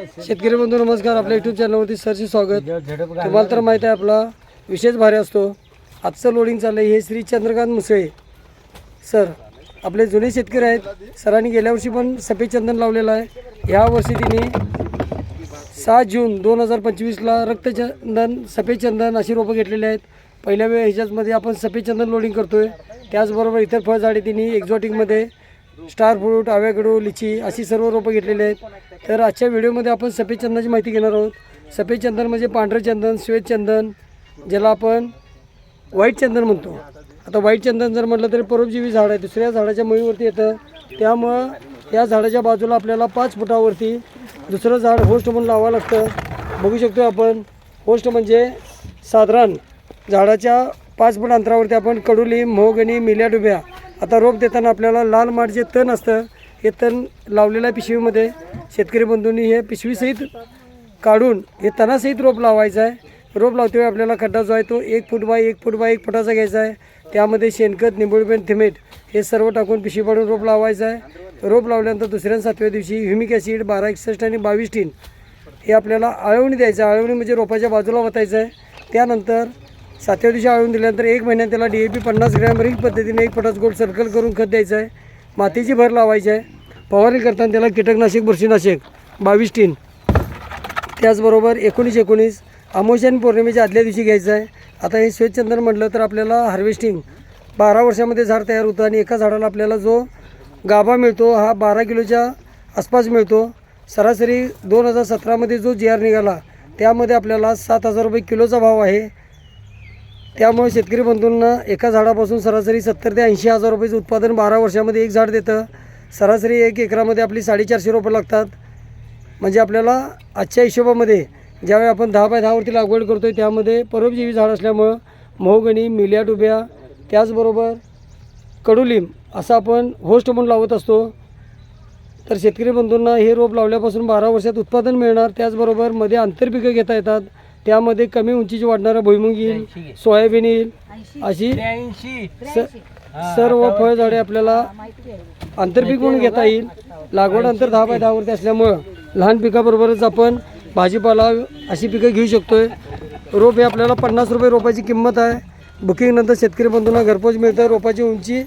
शेतकरी बंधू नमस्कार. आपल्या युट्यूब चॅनलवरती सरचे स्वागत. तुम्हाला तर माहीत आहे आपला विशेष भारी असतो. आजचं लोडिंग चाललं आहे हे श्री चंद्रकांत मुसळे. सर आपले जुने शेतकरी आहेत. सरांनी गेल्या वर्षी पण सफेद चंदन लावलेलं आहे. ह्या वर्षी तिने सात जून दोन हजार पंचवीसला रक्तचंदन सफेद चंदन अशी रोपं घेतलेली आहेत. पहिल्या वेळ ह्याच्यामध्ये आपण सफेद चंदन लोडिंग आहे त्याचबरोबर इतर फळझाडे तिने एक्झॉटिकमध्ये स्टार फ्रूट आव्याकडू लिची अशी सर्व रोपं घेतलेली आहेत. तर आजच्या व्हिडिओमध्ये आपण सफेद चंदनाची माहिती घेणार आहोत. सफेद चंदन म्हणजे पांढरं चंदन श्वेत चंदन ज्याला आपण व्हाईट चंदन म्हणतो. आता व्हाईट चंदन जर म्हटलं तरी परोपजीवी झाड आहे. दुसऱ्या झाडाच्या मुळीवरती येतं. त्यामुळं या झाडाच्या बाजूला आपल्याला पाच फुटावरती दुसरं झाड होस्ट म्हणून लावावं लागतं. बघू शकतो आपण. होस्ट म्हणजे साधारण झाडाच्या पाच फूट अंतरावरती आपण कडुलिंब मोहगणी मिल्या डुब्या आता रोप देताना आपल्याला लाल माठ जे तण असतं हे तण लावलेल्या पिशवीमध्ये शेतकरी बंधूंनी हे पिशवीसहित काढून हे तणासहित रोप लावायचं आहे. रोप लावतेवेळी आपल्याला खड्डा जो आहे तो एक फूट बाय एक फूट बाय एक फुटाचा घ्यायचा आहे. त्यामध्ये शेणखत निंबुळपेंट थिमेट हे सर्व टाकून पिशवी पाडून रोप लावायचं आहे. रोप लावल्यानंतर दुसऱ्या सातव्या दिवशी ह्युमिक ॲसिड बारा एकसष्ट आणि बावीस टीन हे आपल्याला आळवणी द्यायचं आहे. आळवणी म्हणजे रोपाच्या बाजूला वतायचं आहे. त्यानंतर सातव्या दिवशी आळून दिल्यानंतर एक महिन्यात त्याला डी ए पी पन्नास ग्रॅम रिंग पद्धतीने एक पटाच गोल सर्कल करून खत द्यायचं आहे. मातीची भर लावायची आहे. फवारणी करताना त्याला कीटकनाशक बुरशीनाशक बावीस टीन. त्याचबरोबर एकोणीस एकोणीस अमावस्या आणि पौर्णिमेच्या आदल्या दिवशी घ्यायचं आहे. आता हे श्वेतचंदन म्हटलं तर आपल्याला हार्वेस्टिंग बारा वर्षामध्ये झाड तयार होतं आणि एका झाडाला आपल्याला जो गाभा मिळतो हा बारा किलोच्या आसपास मिळतो. सरासरी दोन हजार सतरामध्ये जो जी आर निघाला त्यामध्ये आपल्याला सात हजार रुपये किलोचा भाव आहे. त्यामुळे शेतकरी बंधूंना एका झाडापासून सरासरी सत्तर ते ऐंशी हजार रुपयेचं उत्पादन बारा वर्षामध्ये एक झाड देतं. सरासरी एक एकरामध्ये आपली साडेचारशे रुपये लागतात. म्हणजे आपल्याला आजच्या हिशोबामध्ये ज्यावेळी आपण दहा बाय दहावरती लागवड करतो आहे त्यामध्ये परोपजीवी झाड असल्यामुळं मोहगणी मिल्या डुब्या त्याचबरोबर कडुलिंब असं आपण होस्ट म्हणून लावत असतो. तर शेतकरी बंधूंना हे रोप लावल्यापासून बारा वर्षात उत्पादन मिळणार. त्याचबरोबरमध्ये आंतरपिकं घेता येतात. त्यामध्ये कमी उंचीची वाढणारं भुईमुग येईल सोयाबीन येईल अशी स- सर्व फळझाडे आपल्याला आंतरपीक म्हणून घेता येईल. लागवड अंतर दहा बाय दहावरती असल्यामुळं लहान पिकाबरोबरच आपण भाजीपाला अशी पिकं घेऊ शकतोय. रोप हे आपल्याला पन्नास रुपये रोपाची किंमत आहे. बुकिंगनंतर शेतकरी बंधूंना घरपोच मिळतं रोपाची उंची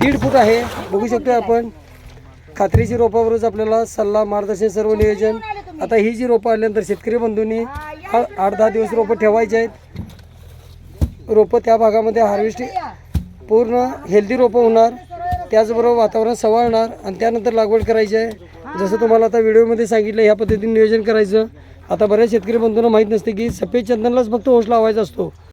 दीड फूट आहे. बघू शकतोय आपण. खात्रीची रोपावरच आपल्याला सल्ला मार्गदर्शन सर्व नियोजन. आता ही जी रोपं आल्यानंतर शेतकरी बंधूंनी आठ दहा दिवस रोपं ठेवायचे आहेत. रोपं त्या भागामध्ये हार्वेस्टिंग पूर्ण हेल्दी रोपं होणार. त्याचबरोबर वातावरण सवाळणार आणि त्यानंतर लागवड करायची आहे. जसं तुम्हाला आता व्हिडिओमध्ये सांगितलं ह्या पद्धतीने नियोजन करायचं. आता बऱ्याच शेतकरी बंधूंना माहीत नसते की सफेद चंदनलाच फक्त ओस लावायचा असतो.